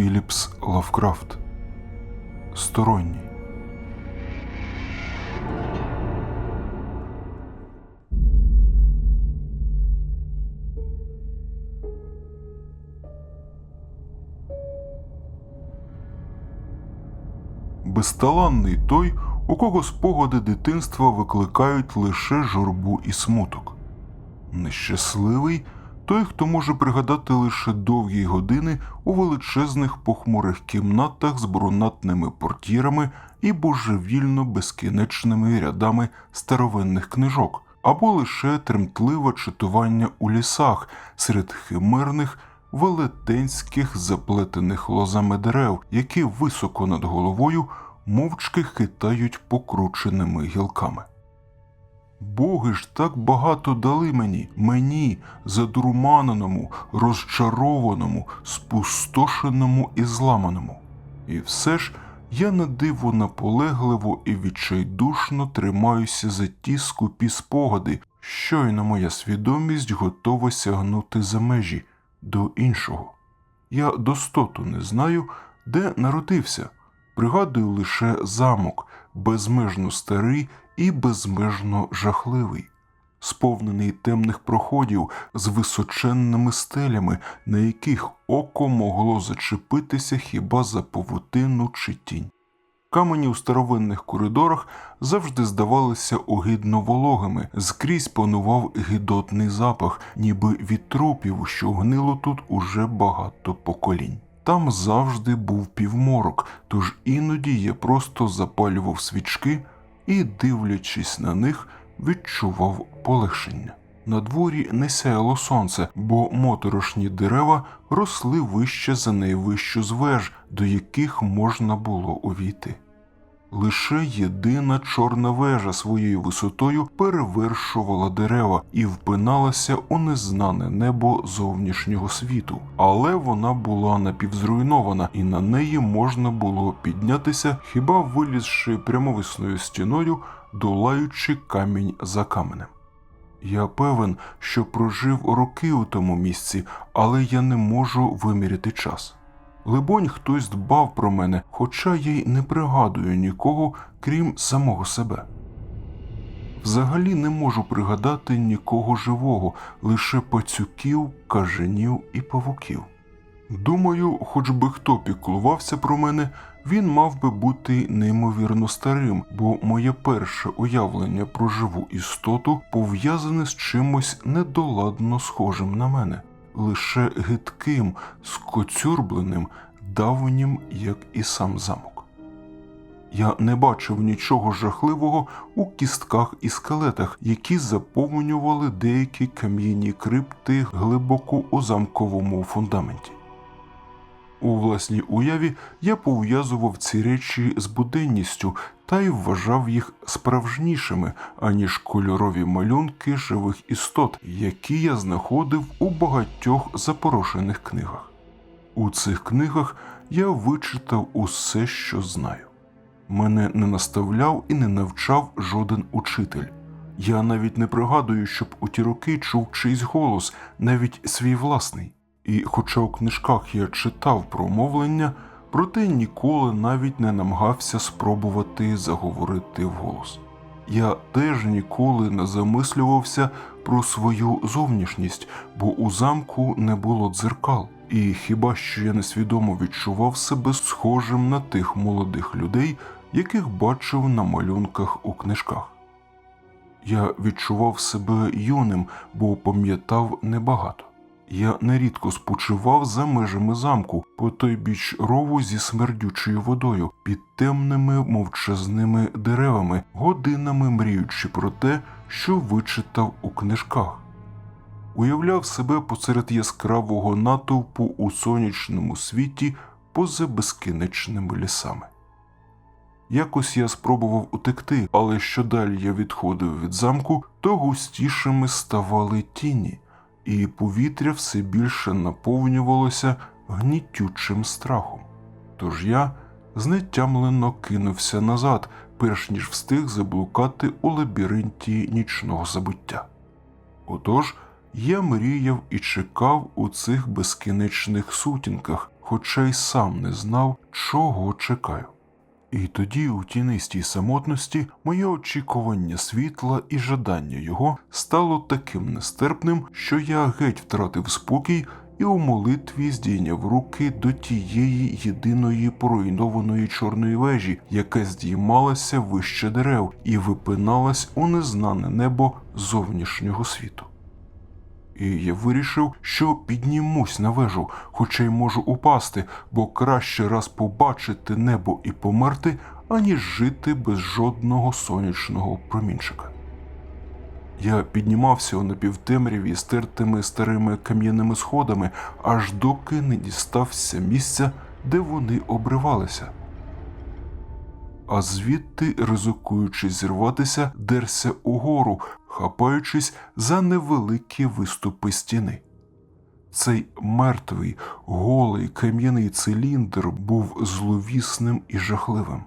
Філіпс Лавкрафт. Сторонній. Безталанний той, у кого спогади дитинства викликають лише журбу і смуток. Нещасливий той, хто може пригадати лише довгі години у величезних похмурих кімнатах з брунатними портьєрами і божевільно безкінечними рядами старовинних книжок, або лише тремтливе читування у лісах серед химерних велетенських заплетених лозами дерев, які високо над головою мовчки хитають покрученими гілками. Боги ж так багато дали мені, мені, задурманеному, розчарованому, спустошеному і зламаному. І все ж я на диво наполегливо і відчайдушно тримаюся за ті скупі спогади, щойно моя свідомість готова сягнути за межі до іншого. Я достоту не знаю, де народився. Пригадую лише замок, безмежно старий і безмежно жахливий, сповнений темних проходів з височенними стелями, на яких око могло зачепитися хіба за павутину чи тінь. Камені у старовинних коридорах завжди здавалися огидно вологими, скрізь панував гидотний запах, ніби від трупів, що гнило тут уже багато поколінь. Там завжди був півморок, тож іноді я просто запалював свічки і, дивлячись на них, відчував полегшення. На дворі не сяяло сонце, бо моторошні дерева росли вище за найвищу з веж, до яких можна було увійти. Лише єдина чорна вежа своєю висотою перевершувала дерева і впиналася у незнане небо зовнішнього світу, але вона була напівзруйнована, і на неї можна було піднятися, хіба вилізши прямовисною стіною, долаючи камінь за каменем. Я певен, що прожив роки у тому місці, але я не можу виміряти час. Либонь, хтось дбав про мене, хоча я й не пригадую нікого, крім самого себе. Взагалі не можу пригадати нікого живого, лише пацюків, кажанів і павуків. Думаю, хоч би хто піклувався про мене, він мав би бути неймовірно старим, бо моє перше уявлення про живу істоту пов'язане з чимось недоладно схожим на мене, лише гидким, скоцюрбленим, давнім, як і сам замок. Я не бачив нічого жахливого у кістках і скелетах, які заповнювали деякі кам'яні крипти глибоко у замковому фундаменті. У власній уяві я пов'язував ці речі з буденністю та й вважав їх справжнішими, аніж кольорові малюнки живих істот, які я знаходив у багатьох запорошених книгах. У цих книгах я вичитав усе, що знаю. Мене не наставляв і не навчав жоден учитель. Я навіть не пригадую, щоб у ті роки чув чийсь голос, навіть свій власний. І, хоча у книжках я читав про мовлення, проте ніколи навіть не намагався спробувати заговорити вголос. Я теж ніколи не замислювався про свою зовнішність, бо у замку не було дзеркал, і хіба що я несвідомо відчував себе схожим на тих молодих людей, яких бачив на малюнках у книжках. Я відчував себе юним, бо пам'ятав небагато. Я нерідко спочивав за межами замку по той біч рову зі смердючою водою, під темними мовчазними деревами, годинами мріючи про те, що вичитав у книжках. Уявляв себе посеред яскравого натовпу у сонячному світі поза безкінечними лісами. Якось я спробував утекти, але що далі я відходив від замку, то густішими ставали тіні, і повітря все більше наповнювалося гнітючим страхом. Тож я знетямлено кинувся назад, перш ніж встиг заблукати у лабіринті нічного забуття. Отож, я мріяв і чекав у цих безкінечних сутінках, хоча й сам не знав, чого чекаю. І тоді, у тінистій самотності, моє очікування світла і жадання його стало таким нестерпним, що я геть втратив спокій і у молитві здійняв руки до тієї єдиної поруйнованої чорної вежі, яка здіймалася вище дерев і випиналась у незнане небо зовнішнього світу. І я вирішив, що піднімусь на вежу, хоча й можу упасти, бо краще раз побачити небо і померти, аніж жити без жодного сонячного промінчика. Я піднімався у напівтемряві стертими старими кам'яними сходами, аж доки не дістався місця, де вони обривалися. А звідти, ризикуючи зірватися, дерся угору, хапаючись за невеликі виступи стіни. Цей мертвий, голий кам'яний циліндр був зловісним і жахливим.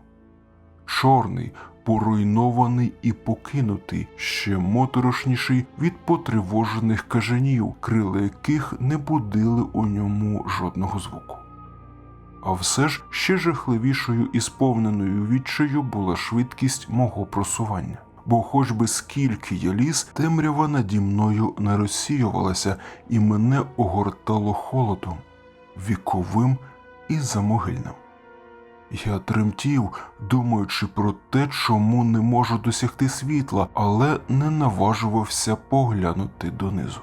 Чорний, поруйнований і покинутий, ще моторошніший від потривожених кажанів, крила яких не будили у ньому жодного звуку. А все ж ще жахливішою і сповненою відчаю була швидкість мого просування. Бо, хоч би скільки я ліз, темрява наді мною не розсіювалася, і мене огортало холодом, віковим і замогильним. Я тремтів, думаючи про те, чому не можу досягти світла, але не наважувався поглянути донизу.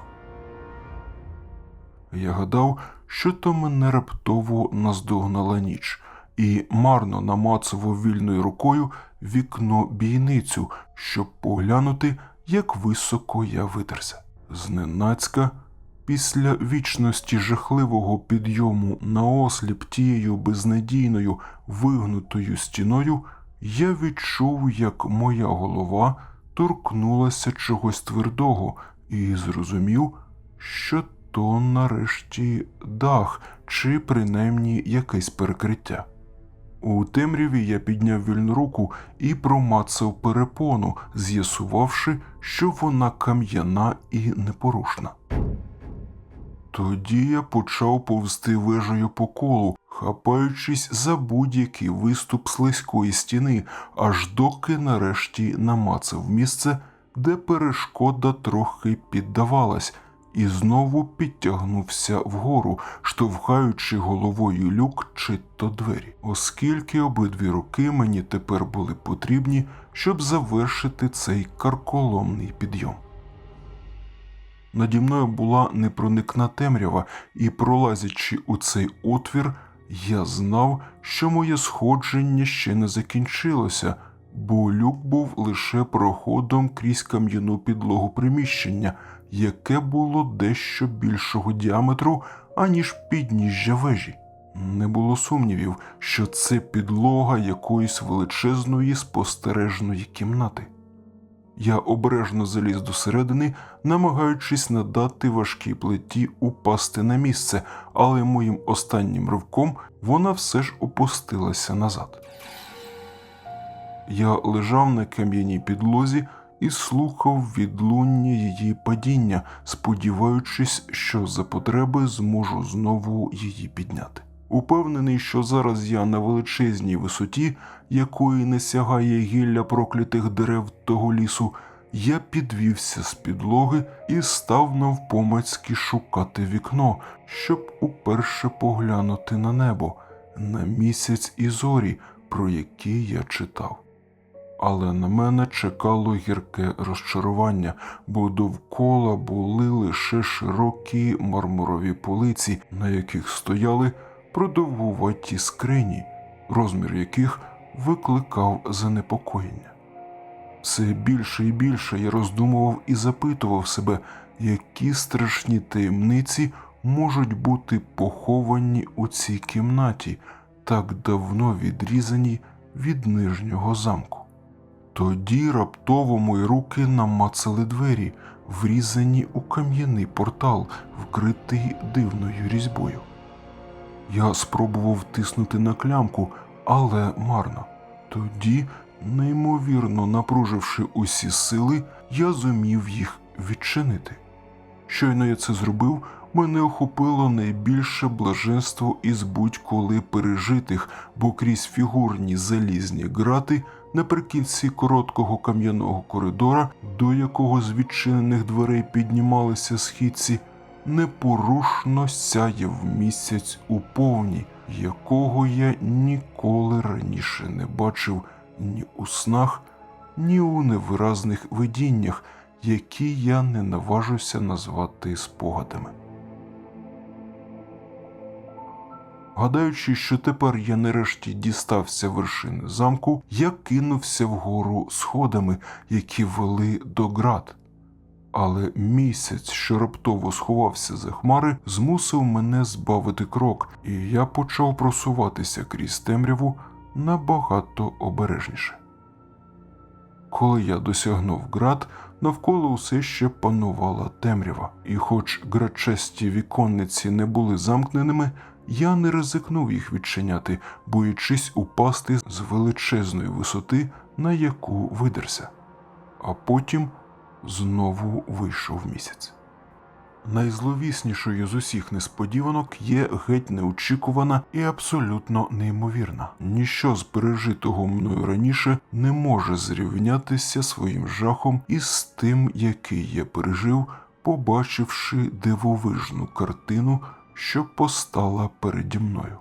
Я гадав, що то мене раптово наздогнала ніч, і марно намацував вільною рукою вікно бійницю, щоб поглянути, як високо я витерся. Зненацька, після вічності жахливого підйому на осліп тією безнадійною вигнутою стіною, я відчув, як моя голова торкнулася чогось твердого, і зрозумів, що то нарешті дах чи принаймні якесь перекриття. У темряві я підняв вільну руку і промацав перепону, з'ясувавши, що вона кам'яна і непорушна. Тоді я почав повзти вежею по колу, хапаючись за будь-який виступ слизької стіни, аж доки нарешті намацав місце, де перешкода трохи піддавалась, і знову підтягнувся вгору, штовхаючи головою люк чи то двері, оскільки обидві руки мені тепер були потрібні, щоб завершити цей карколомний підйом. Наді мною була непроникна темрява, і, пролазячи у цей отвір, я знав, що моє сходження ще не закінчилося, бо люк був лише проходом крізь кам'яну підлогу приміщення, яке було дещо більшого діаметру, аніж підніжжя вежі. Не було сумнівів, що це підлога якоїсь величезної спостережної кімнати. Я обережно заліз до середини, намагаючись надати важкій плиті упасти на місце, але моїм останнім ривком вона все ж опустилася назад. Я лежав на кам'яній підлозі і слухав відлуння її падіння, сподіваючись, що за потреби зможу знову її підняти. Упевнений, що зараз я на величезній висоті, якої не сягає гілля проклятих дерев того лісу, я підвівся з підлоги і став навпомацьки шукати вікно, щоб уперше поглянути на небо, на місяць і зорі, про які я читав. Але на мене чекало гірке розчарування, бо довкола були лише широкі мармурові полиці, на яких стояли продовгуваті скрині, розмір яких викликав занепокоєння. Все більше і більше я роздумував і запитував себе, які страшні таємниці можуть бути поховані у цій кімнаті, так давно відрізані від нижнього замку. Тоді раптово мої руки намацали двері, врізані у кам'яний портал, вкритий дивною різьбою. Я спробував тиснути на клямку, але марно. Тоді, неймовірно напруживши усі сили, я зумів їх відчинити. Щойно я це зробив, мене охопило найбільше блаженство із будь-коли пережитих, бо крізь фігурні залізні грати наприкінці короткого кам'яного коридора, до якого з відчинених дверей піднімалися східці, непорушно сяяв місяць у повні, якого я ніколи раніше не бачив ні у снах, ні у невиразних видіннях, які я не наважуся назвати спогадами. Гадаючи, що тепер я нарешті дістався вершини замку, я кинувся вгору сходами, які вели до град. Але місяць, що раптово сховався за хмари, змусив мене збавити крок, і я почав просуватися крізь темряву набагато обережніше. Коли я досягнув град, навколо усе ще панувала темрява, і хоч грачесті віконниці не були замкненими, я не ризикнув їх відчиняти, боючись упасти з величезної висоти, на яку видерся. А потім знову вийшов місяць. Найзловіснішою з усіх несподіванок є геть неочікувана і абсолютно неймовірна. Ніщо з пережитого мною раніше не може зрівнятися своїм жахом із тим, який я пережив, побачивши дивовижну картину, що постала переді мною.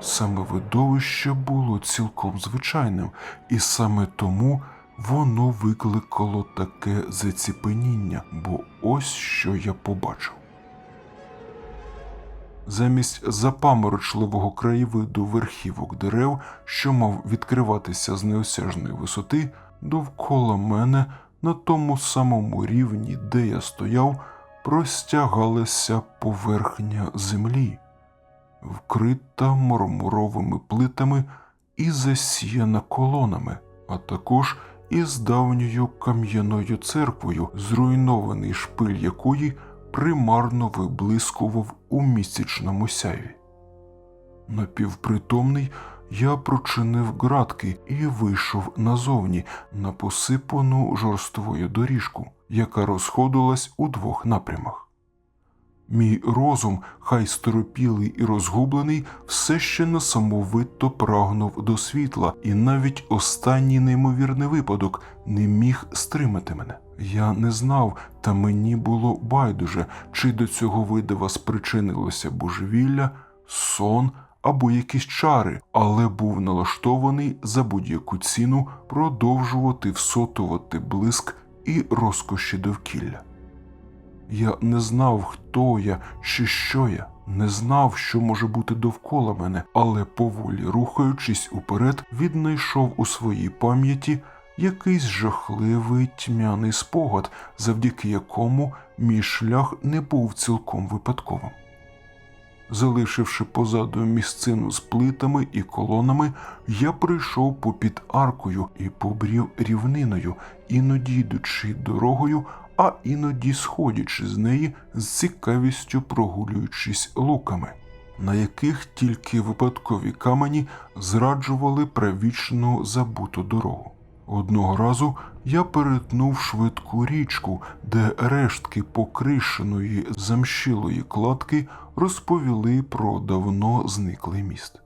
Саме видовище було цілком звичайним, і саме тому воно викликало таке заціпеніння, бо ось що я побачив. Замість запаморочливого краєвиду верхівок дерев, що мав відкриватися з неосяжної висоти, довкола мене на тому самому рівні, де я стояв, простягалася поверхня землі, вкрита мармуровими плитами і засіяна колонами, а також із давньою кам'яною церквою, зруйнований шпиль якої примарно виблискував у місячному сяйві. Напівпритомний я прочинив ґратки і вийшов назовні на посипану жорствою доріжку, яка розходилась у двох напрямах. Мій розум, хай сторопілий і розгублений, все ще несамовито прагнув до світла, і навіть останній неймовірний випадок не міг стримати мене. Я не знав, та мені було байдуже, чи до цього видива спричинилося божевілля, сон або якісь чари, але був налаштований за будь-яку ціну продовжувати всотувати блиск і розкоші довкілля. Я не знав, хто я чи що я, не знав, що може бути довкола мене, але поволі рухаючись уперед, віднайшов у своїй пам'яті якийсь жахливий тьмяний спогад, завдяки якому мій шлях не був цілком випадковим. Залишивши позаду місцину з плитами і колонами, я прийшов попід аркою і побрів рівниною, іноді йдучи дорогою, а іноді сходячи з неї з цікавістю прогулюючись луками, на яких тільки випадкові камені зраджували правічну забуту дорогу. Одного разу я перетнув швидку річку, де рештки покришеної замщилої кладки розповіли про давно зниклий міст.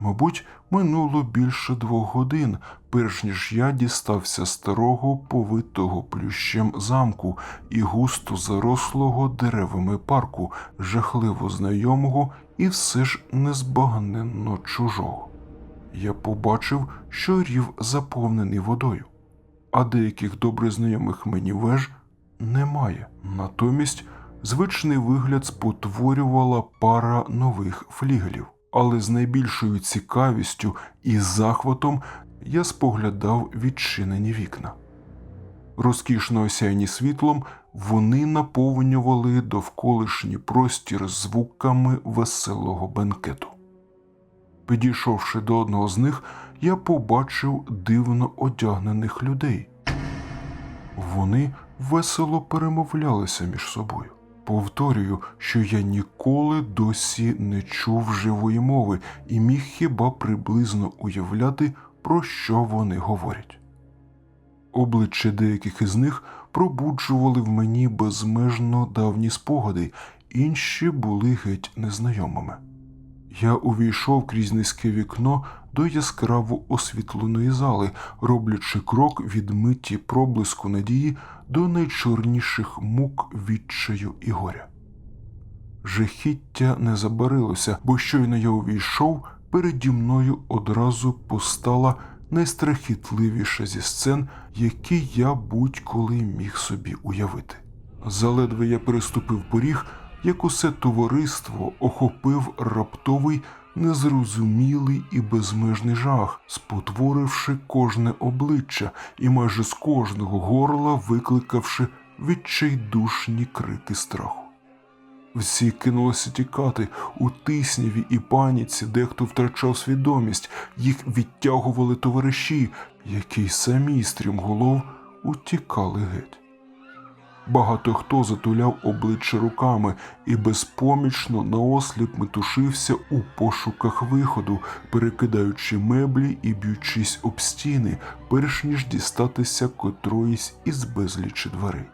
Мабуть, минуло більше двох годин, перш ніж я дістався старого повитого плющем замку і густо зарослого деревами парку, жахливо знайомого і все ж незбагненно чужого. Я побачив, що рів заповнений водою, а деяких добре знайомих мені веж немає. Натомість звичний вигляд спотворювала пара нових флігелів але з найбільшою цікавістю і захватом я споглядав відчинені вікна. Розкішно осяйні світлом, вони наповнювали довколишній простір звуками веселого бенкету. Підійшовши до одного з них, я побачив дивно одягнених людей. Вони весело перемовлялися між собою. Повторюю, що я ніколи досі не чув живої мови і міг хіба приблизно уявляти, про що вони говорять. Обличчя деяких із них пробуджували в мені безмежно давні спогади, інші були геть незнайомими. Я увійшов крізь низьке вікно до яскраво освітленої зали, роблячи крок від миті проблиску надії до найчорніших мук відчаю і горя. Жахіття не забарилося, бо щойно я увійшов, переді мною одразу постала найстрахітливіша зі сцен, які я будь-коли міг собі уявити. Заледве я переступив поріг, як усе товариство охопив раптовий, незрозумілий і безмежний жах, спотворивши кожне обличчя і майже з кожного горла викликавши відчайдушні крики страху. Всі кинулися тікати у тисняві і паніці, дехто втрачав свідомість, їх відтягували товариші, які самі стрімголов утікали геть. Багато хто затуляв обличчя руками і безпомічно наосліп метушився у пошуках виходу, перекидаючи меблі і б'ючись об стіни, перш ніж дістатися котроїсь із безлічі дверей.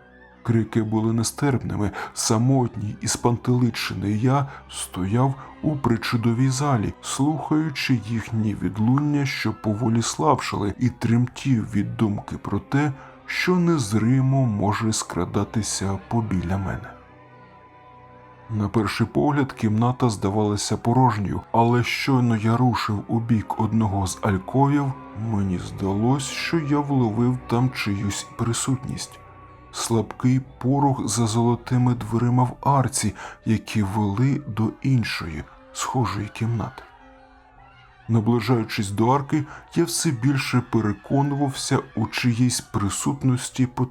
Крики були нестерпними, самотній і спантеличений я стояв у причудовій залі, слухаючи їхні відлуння, що поволі слабшали, і тремтів від думки про те, що незримо може скрадатися побіля мене. На перший погляд кімната здавалася порожньою, але щойно я рушив у бік одного з альковів, мені здалось, що я вловив там чиюсь присутність. Слабкий порох за золотими дверима в арці, які вели до іншої, схожої кімнати. Наближаючись до арки, я все більше переконувався у чиїсь присутності по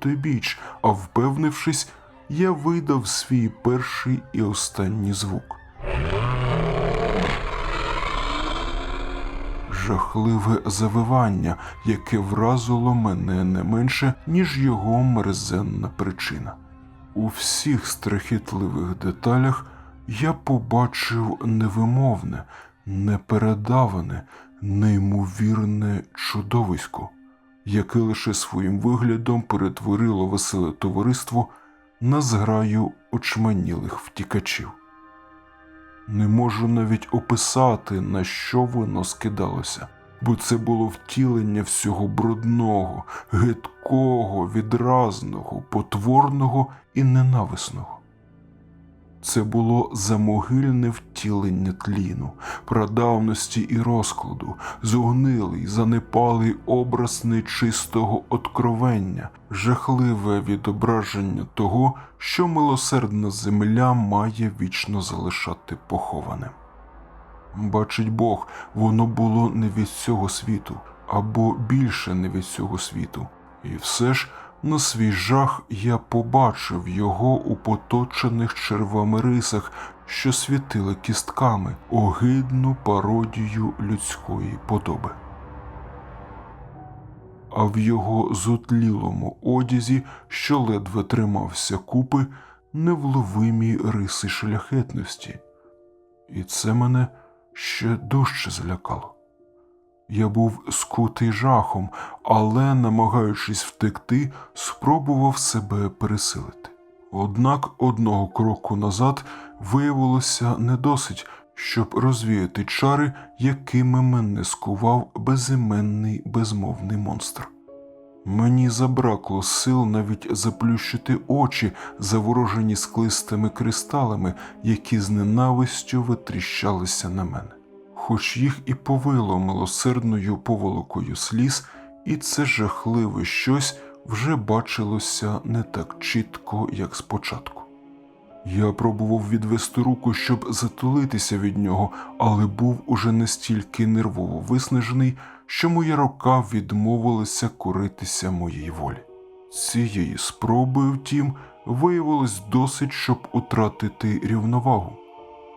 а впевнившись, я видав свій перший і останній звук. Жахливе завивання, яке вразило мене не менше, ніж його мерзенна причина. У всіх страхітливих деталях я побачив невимовне, непередаване, неймовірне чудовисько, яке лише своїм виглядом перетворило веселе товариство на зграю очманілих втікачів. Не можу навіть описати, на що воно скидалося, бо це було втілення всього брудного, гидкого, відразного, потворного і ненависного. Це було замогильне втілення тліну, прадавності і розкладу, зогнилий, занепалий образ нечистого откровення, жахливе відображення того, що милосердна земля має вічно залишати похованим. Бачить Бог, воно було не від цього світу, або більше не від цього світу, і все ж на свій жах я побачив його у поточених червами рисах, що світили кістками, огидну пародію людської подоби. А в його зотлілому одязі, що ледве тримався купи, невловимі риси шляхетності, і це мене ще дужче злякало. Я був скутий жахом, але, намагаючись втекти, спробував себе пересилити. Однак одного кроку назад виявилося не досить, щоб розвіяти чари, якими мене скував безіменний безмовний монстр. Мені забракло сил навіть заплющити очі, заворожені склистими кристалами, які з ненавистю витріщалися на мене хоч їх і повило милосердною поволокою сліз, і це жахливе щось вже бачилося не так чітко, як спочатку. Я пробував відвести руку, щоб затулитися від нього, але був уже настільки нервово виснажений, що моя рука відмовилася коритися моїй волі. Цієї спроби, втім, виявилось досить, щоб утратити рівновагу.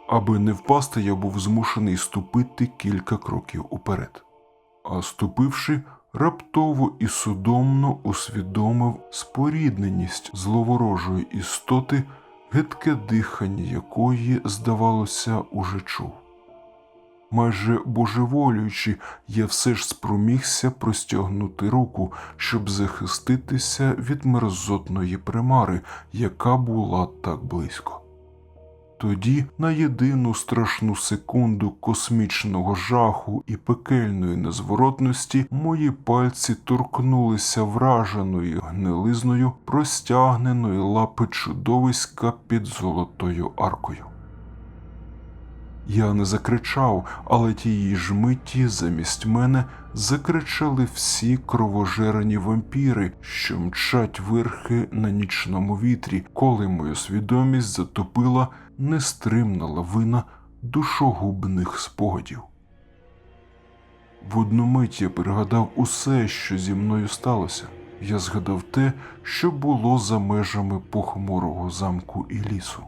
Аби не впасти, я був змушений ступити кілька кроків уперед. А ступивши, раптово і судомно усвідомив спорідненість зловорожої істоти, гидке дихання якої, здавалося, уже чув. Майже божеволюючи, я все ж спромігся простягнути руку, щоб захиститися від мерзотної примари, яка була так близько. Тоді, на єдину страшну секунду космічного жаху і пекельної незворотності, мої пальці торкнулися враженою гнилизною простягненої лапи чудовиська під золотою аркою. Я не закричав, але тієї ж миті замість мене закричали всі кровожерені вампіри, що мчать верхи на нічному вітрі, коли мою свідомість затопила нестримна лавина душогубних спогадів. В одну мить я пригадав усе, що зі мною сталося. Я згадав те, що було за межами похмурого замку і лісу.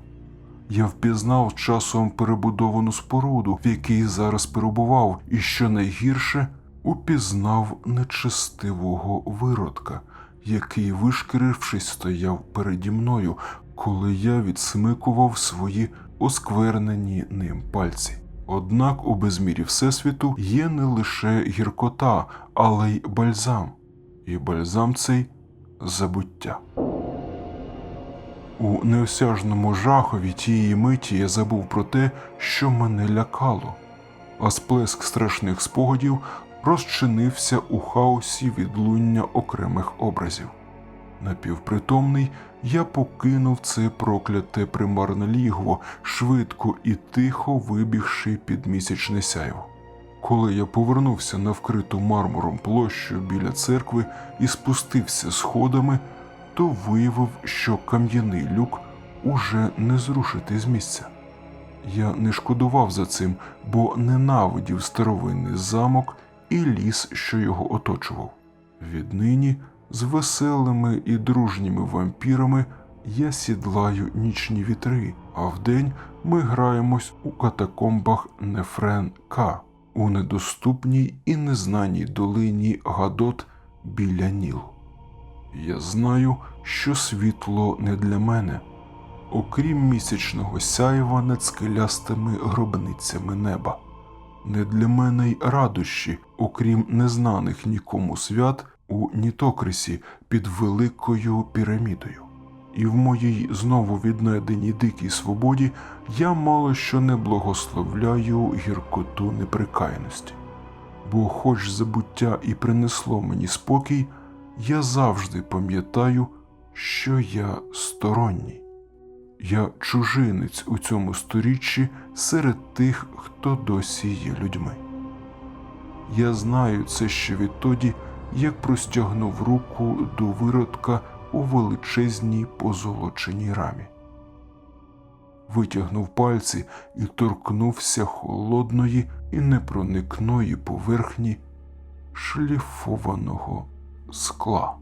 Я впізнав часом перебудовану споруду, в якій зараз перебував, і що найгірше упізнав нечестивого виродка, який, вишкірившись, стояв переді мною, коли я відсмикував свої осквернені ним пальці. Однак у безмірі Всесвіту є не лише гіркота, але й бальзам, і бальзам цей забуття. У неосяжному жахові тієї миті я забув про те, що мене лякало, а сплеск страшних спогадів розчинився у хаосі відлуння окремих образів. Напівпритомний, я покинув це прокляте примарне лігво, швидко і тихо вибігши під місячне сяйво. Коли я повернувся на вкриту мармуром площу біля церкви і спустився сходами, то виявив, що кам'яний люк уже не зрушити з місця. Я не шкодував за цим, бо ненавидів старовинний замок і ліс, що його оточував. Віднині з веселими і дружніми вампірами я сідлаю нічні вітри, а вдень ми граємось у катакомбах Нефрен К у недоступній і незнаній долині Гадот біля Нілу. Я знаю, що світло не для мене, окрім місячного сяєва над скелястими гробницями неба. Не для мене й радощі, окрім незнаних нікому свят у Нітокрисі під великою пірамідою. І в моїй знову віднайденій дикій свободі я мало що не благословляю гіркоту неприкаяності. Бо, хоч забуття і принесло мені спокій, я завжди пам'ятаю, що я сторонній. Я чужинець у цьому сторіччі серед тих, хто досі є людьми. Я знаю це ще відтоді, як простягнув руку до виродка у величезній позолоченій рамі. Витягнув пальці і торкнувся холодної і непроникної поверхні шліфованого скла.